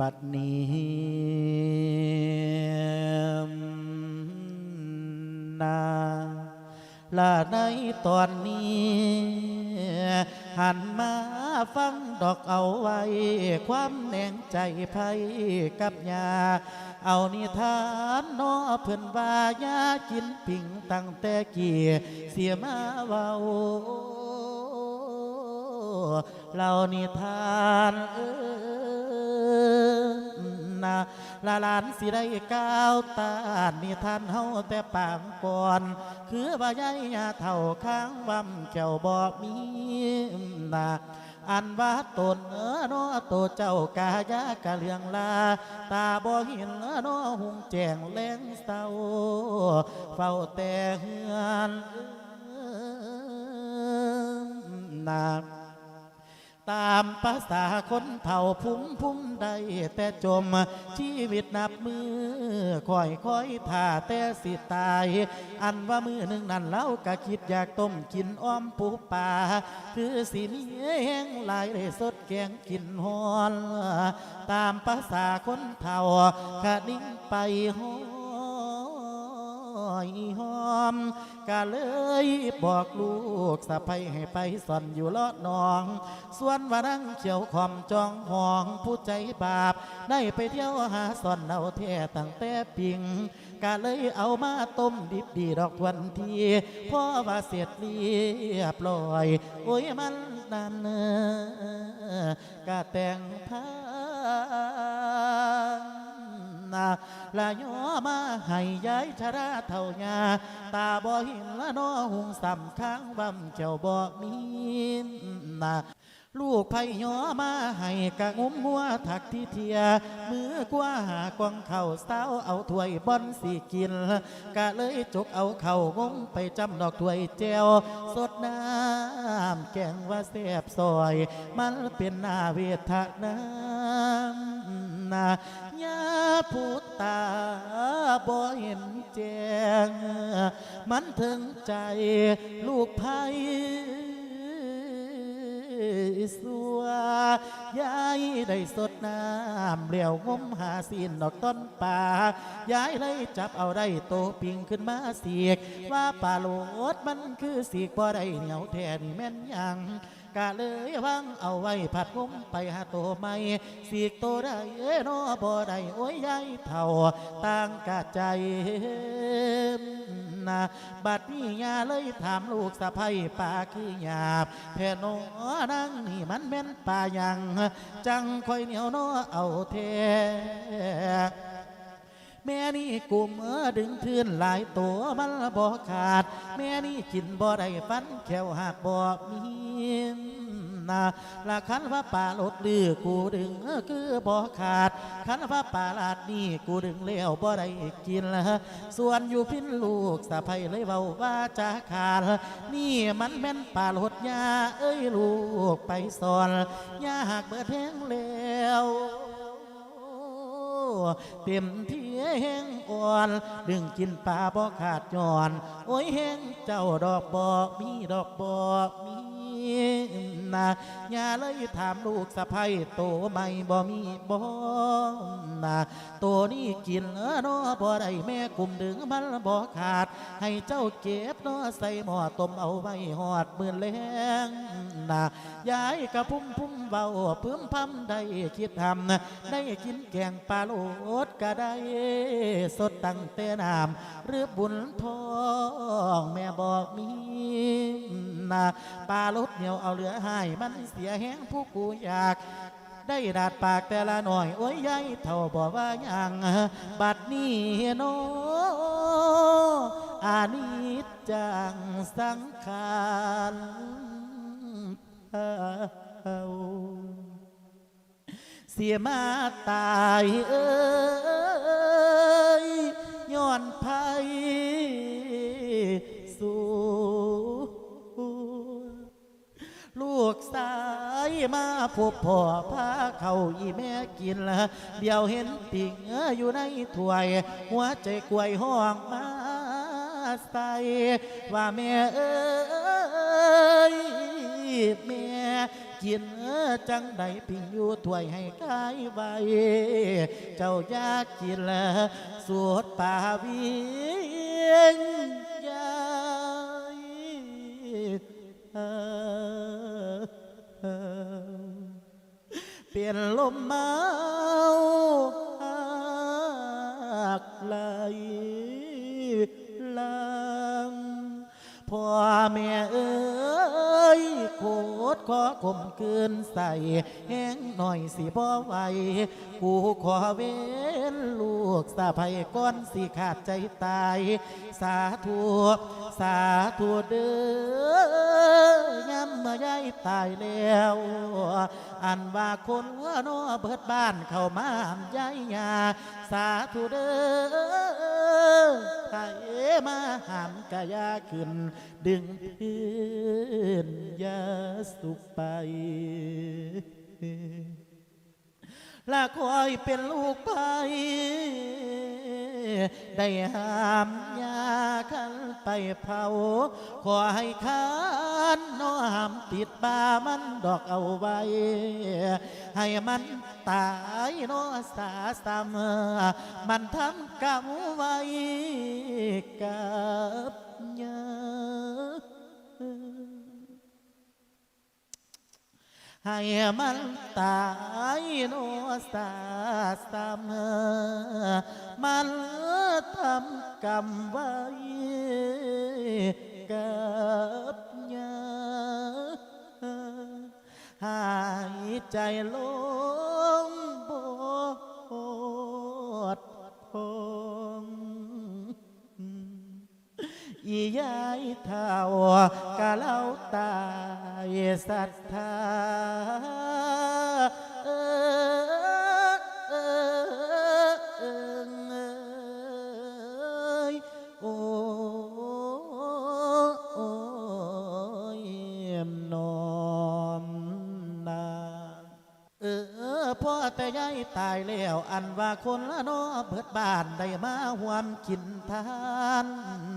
บัดนี้นาลาในตอนนี้ หันมาฟังดอกเอาไว้ ความแหน่งใจภัยกับยา เอานิทานนอเพิ่อนว่ายากินปิ่งตั้งแต่กี่เสียมาเว้าเรานิทานเออ นาลาลานสิได้ก้าวตานนิทานเฮาแต่ปางก่อน คือว่าใหญ่ยาเท่าข้างวำแก้วบอกมีนาอันว่าตนเออนอตัวเจ้ากายากะเลืองลา ตาบ่เห็นเออนอหุงแจงแรงเศร้าเฝ้าแต่เฮือนนา ตามภาษาคนเผ่าพุ่มพุ่มใดแต่จมชีวิตนับมือคอยคอยท่าแต่สิตาย อันว่ามือหนึ่งนั้นเล่ากะคิดอยากต้มกินอ้อมปูป่าคือสีมีแห้งลายเลยสดแกงกินฮอน ตามภาษาคนเผ่าขะนิ่งไปฮอ อยหอมกะเลยบอกลูกสะใภ้ให้ไปซ่อนอยู่เลาะนอง ส่วนว่านั่งเขียวคอมจองห้องผู้ใจบาป ได้ไปเที่ยวหาซ่อนเอาแท้ตั้งแต่ปิงกะเลยเอามาต้มดิบดีดอกทวนทีพ่อว่าเสร็จเรียบร้อย โอ้ยมันนั่นเนอกะแต่งผ้า นาลาย่อมาให้ย้ายชราเท่ายาตาบ่ห็นละน้อหุงสำค้างบำเจ้าบ่มีนาลูกไผ่ย่อมาให้กะงุ้มหัวถักที่เทีย มือกว่าหากวางเข่าสาวเอาถ้วยบอนสีกิน กะเลยจกเอาเข่างมไปจำดอกถ้วยแจวสดน้ำแกงว่าแซ่บซอย มันเป็นหน้าเวทนา นายาผู้ตาบ่เห็นแจ้งมันถึงใจลูกไผ่สัวยายได้สดน้ำเหลียวงมหาสินดอกต้นป่ายายเลยจับเอาได้โตปิงขึ้นมาเสียก ว่าป่าโลดมันคือสีกบ่ได้เหนียวแทนแม่นยัง กะเลยวางเอาไว้ผัดงมไปหาโตใหม่สีกโตได้เอ้นอบ่ได้โอ้ยยายเท่าต่างกะใจนะบัดนี้ยาเลยถามลูกสะใภ้ป่าคือหยาบแพ่นอนังนี่มันแม่นป่าหยัง จังคอยเหนียวนอเอาเท แม่นี่กุมเออดึงทื่นหลายตัวมันบ่ขาด แม่นี่กินบ่ได้ฟันแขวหักบ่มีนะละคันว่าป่าลดลือกูดึงเออคือบ่ขาดคันว่าป่าลาดนี่กูดึงแล้วบ่ได้กินละส่วนอยู่พินลูกสะใภ้เลยเว้าว่าจะขาดนี่มันแม่นป่าลดยาเอ้ยลูกไปสอนยาหักเบิดแห้งแล้วเต็มที่ แห้งอ่อน ดึงกินปลาบ่ขาดย้อน โอ้ยแห้งเจ้าดอกบ่มีดอกบ่มี นะอย่าเลยถามลูกสะใภ้โตไม่บ่มีบ่นะตัวนี้กินเออนาะบ่ได้แม่กลุ่มดึงมันบ่ขาด ให้เจ้าเก็บเนาะใส่หม้อต้มเอาไว้หอดมื่นแลงนะยายกระพุ่มพุ่มเบาเพิ่มพำได้คิดทำได้กินแกงปลาโลดก็ได้สดตั้งแต่น้ำหรือบุญทองแม่บอกมี นะปลาลดเหนียวเอาเหลือให้มันเสียแห้งผู้กูอยากได้ดาดปากแต่ละหน่อย โอ้ยยายเท่าบอกว่ายังบัดนี้โนอานิจจังสังขารเท่าเสียมาตายเอ้ยย้อนภัยสู่ลูก สายมาพบพ่อพาเข้าอีแม่กินละเดี๋ยวเห็นปิ่งเออยู่ในถ้วย หัวใจกวยห้องมาใส่ว่าแม่เอ้ยแม่กินจังใดพิงอยู่ถ้วยให้กายไว้เจ้าอยากกินละสวดป่าวียง ลี่ยนลมเมาหักไหลลังพ่อแม่เอ้ยคง รขอข่มคืนใส่แห้งหน่อยสิพ่อไหวกูขอเว้นลูกสะภัยก้อนสิขาดใจตาย สาธุสาธุเด้อยำเมื่อยายตายแล้ว อันว่าคนหัว่านอเบิดบ้านเข้ามามยายยาสาธุเด้อไผมาหามกะยาขึ้น ดึงพื้นยาสขไปละคอยเป็นลูกไป ได้หามยาขันไปเผา ขอให้ขานน้อหามติดบามันดอกเอาไว้ ให้มันตายน้อสาสามมันทำกรรมไว้กับยา ให้มันตายโนสาสามมันทำกรรมไว้กับยาหายใจลงบดพงอียายเท่ากะเล่าตา ศรัทธาออเอโอ้โอ้ยนอมนาเออพ่อแต่ยายตายแล้วอันว่าคนละนอเบิดบ้านได้มาหวมกินทาน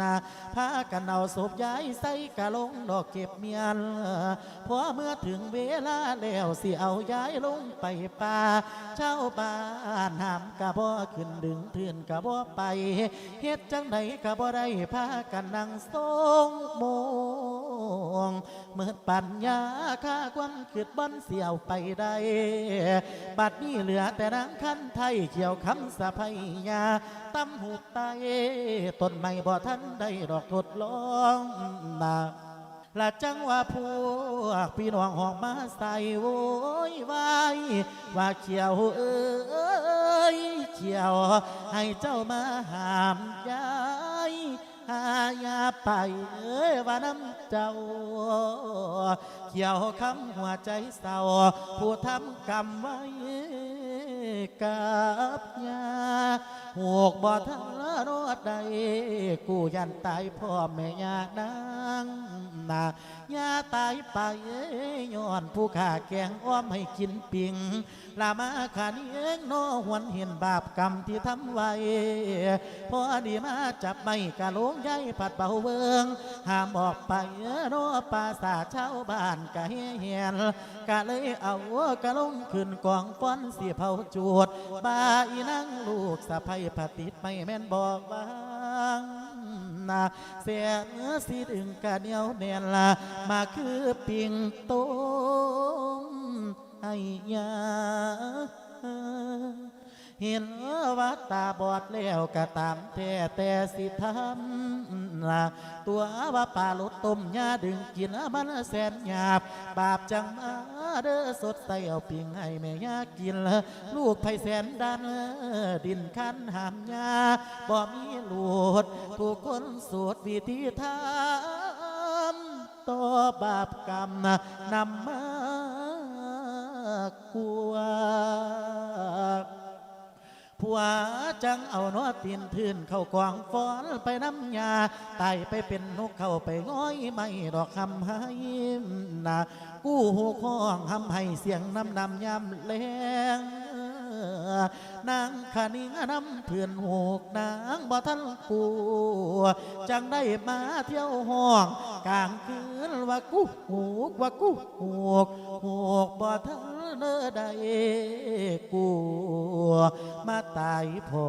นาพากันเอาศพยายใส่กะลงดอกเก็บเมียนพอเมื่อถึงเวลาแล้วสิเอายายลงไปป่าเช่าบ้านหามกะบ่ขึ้นดึงเทือนกะบ่ไปเฮ็ดจังใดกะบ่ได้พากันนั่งทรงโม งเมื่อปัญญาค่าความคิดบอนเสียวไปได้บัดนี้เหลือแต่นางคันไทยเขียวคำสะพายยาตำหูไตต้นไม้บ่ทันได้ดอกทดลองนาละจังว่าพวกพี่น้องหอกมาใส่โวยไว้ว่าเขียวเอ้ยเขียวให้เจ้ามาหามยายายาไปเอ้ยว่าน้ำเจ้าเกี่ยวคำหัวใจเศร้าผู้ทำกรรมไว้กับยาหวกบ่ทันละรอดใดกูยันตายพ่อแม่ยานางนายาตายไปย้อนผู้ขาแกงอ้อมให้กินปิงลามาขานี้เองโนหวนเห็นบาปกรรมที่ทำไว้พอดีมาจับไม่กะลงย้ายผัดเบาเบิงห้ามออกไปโนปราสาทชาวบ้านกะเฮียนกะเลยเอากะลงขึ้นกองฟ้อนเสียเผาจวดบาอีนั่งลูกสะพายผัดติดไม่แม่นบอกว่างนาเสียเนื้อสีดึงกะเนียวแน่นละมาคือปิงโตมให้ยา เห็นว่าตาบอดแล้วก็ตามแท้แต่สิทำละตัวว่าป่าลดต้มยาดึงกินมันแสนหยาบบาปจังมาเด้อสดใสเอาปิงให้แม่ยากินลูกไผแสนดันดินคันหามยาบ่มีหลุดผู้คนสวดวิธีทำต่อบาปกรรมนำมากลัว ผัวจังเอานอตีนทื่นเข้ากวางฟอนไปน้ำยาตายไปเป็นนกเข้าไปง้อยไม่ดอกคำให้นากู้หูคองทำให้เสียงน้ำนำยำแรง นางขานิงน้ำเพื่อนหูกนางบ่ทันกลัวจังได้มาเที่ยวห้อง กลางคืนว่ากูหูกว่ากูหูกหูกบ่ทันเนื้อใดกลัวมาตายพอ